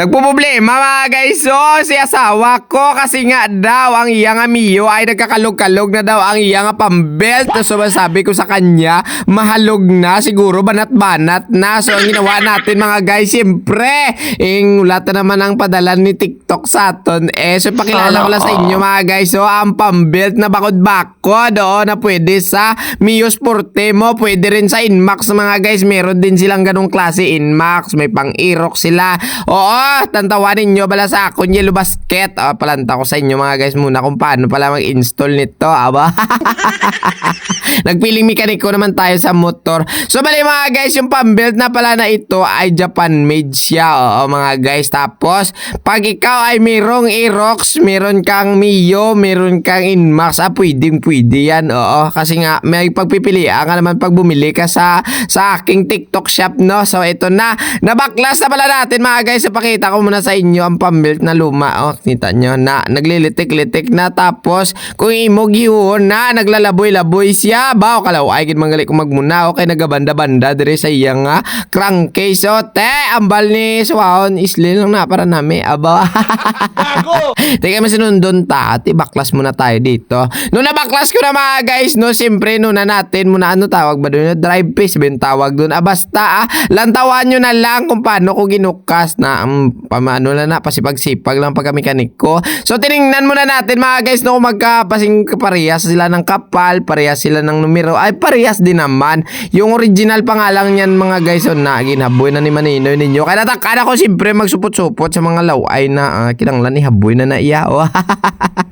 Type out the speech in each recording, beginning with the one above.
Nagpo-problema mga guys. So, si asawa ko kasi nga daw ang iyang amiyo ay nagkakalog-kalog na daw ang iyang pambelt. So, sabi ko sa kanya, mahalog na. Siguro banat-banat na. So, ang ginawa natin mga guys, siyempre, ing wala na naman ang padala ni TikTok sa aton. Eh, so, pakilala ko lang sa inyo mga guys. So, ang pambelt na bakod-bakod, oo, na pwede sa Mio Sporte mo, pwede rin sa Inmax mga guys. Meron din silang ganong klase Inmax, may pang Aerox sila. Oo, tantawanin nyo bala sa akong Yellow Basket. Oh, palanta ko sa inyo mga guys muna kung paano pala mag-install nito. Aba. Nagpiling mekaniko naman tayo sa motor. So bali mga guys, yung pambuild na pala na ito ay Japan made siya. Oo mga guys. Tapos, pag ikaw ay mayroong Aerox, meron kang Mio, meron kang Inmax, ah pwedeng pwede yan. Oo, kasi nga may pagpipilian ka naman pag bumili ka sa sa aking TikTok shop, no? So ito na, nabaklas na pala natin mga guys. So pakita ko muna sa inyo ang pambuild na luma. Oh, kita nyo na naglilitik-litik na tapos kung imog yun na naglalaboy-laboy siya. Bao kalaw ay gid manggali ko magmuna okay nagabanda-banda dire sa iyang nga crankcase. So te, ambal ni Swahon islil lang na para nami. Aba. Teka masinundon ta, ati baklas muna tayo dito. Nung nabaklas ko na mga guys, no, siyempre nuna natin muna ano tawag ba doon? Drive pace ba tawag doon? Ah, basta ah, lantawan nyo na lang kung paano ko ginukas na um, pamano na na, pasipag-sipag lang pagka mekanik ko. So tiningnan muna natin mga guys no, magkapasing parehas sila ng kapal, parehas sila ng numero, ay parehas din naman. Yung original pa nga lang yan mga guys, so na, ginaboy na ni Maninoy ninyo. Kaya natakana ko siyempre magsupot-supot sa mga laway na uh, kinanglan ni Haboy na na iya. Oh.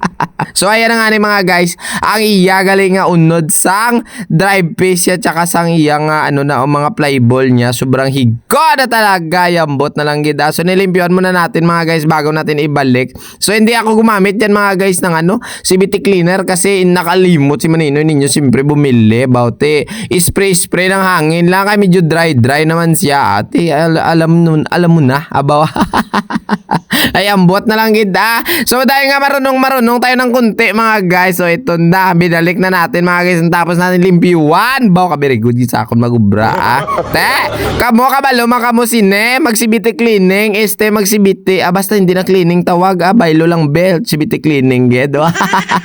So ayan nga ni mga guys, ang iya galing nga unod sang drive pace at saka sang iya nga ano na o mga playball niya sobrang higo na talaga yambot na lang gida. So nilimpyuan muna natin mga guys bago natin ibalik. So hindi ako gumamit yan mga guys ng ano CBT cleaner kasi nakalimot si Manino ninyo siyempre bumili about eh spray spray ng hangin lang kay medyo dry dry naman siya ate al- alam nun alam mo na abaw ay ambot na lang gida. So dahil nga marunong marunong tayo ng kunti mga guys. So ito na, binalik na natin mga guys. Tapos natin limpiwan. Baw ka very good sa akon magubra ah. Te, kamo ka ba luma kamo sine? Magsibiti cleaning. Este magsibiti. Ah, basta hindi na cleaning tawag. Ah, baylo lang belt. Sibiti cleaning gedo.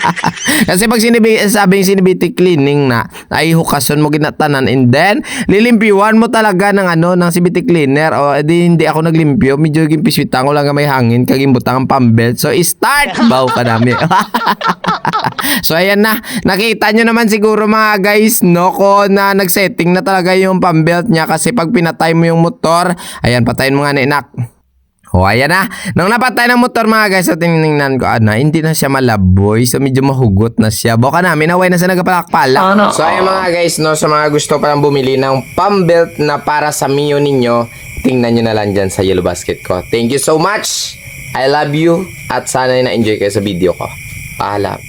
Kasi pag sinibi, sabing sinibiti cleaning na, ay hukason mo ginatanan and then lilimpiwan mo talaga ng ano ng CBT cleaner o edi hindi ako naglimpyo medyo gimpiswitan ko lang may hangin kagimbutang ang pambelt so start baw ka dami so ayan na nakita nyo naman siguro mga guys no ko na nagsetting na talaga yung pambelt niya kasi pag pinatay mo yung motor ayan patayin mo nga na inak Oh, ayan na. Nung napatay ng motor mga guys, so tinignan ko, ano, hindi na siya malaboy. So, medyo mahugot na siya. Baka namin, away na sa nagapalakpala. Ano? So, ayan mga guys, no, sa mga gusto palang bumili ng pump belt na para sa Mio ninyo, tingnan nyo na lang dyan sa Yellow Basket ko. Thank you so much. I love you. At sana na-enjoy kayo sa video ko. Paalam.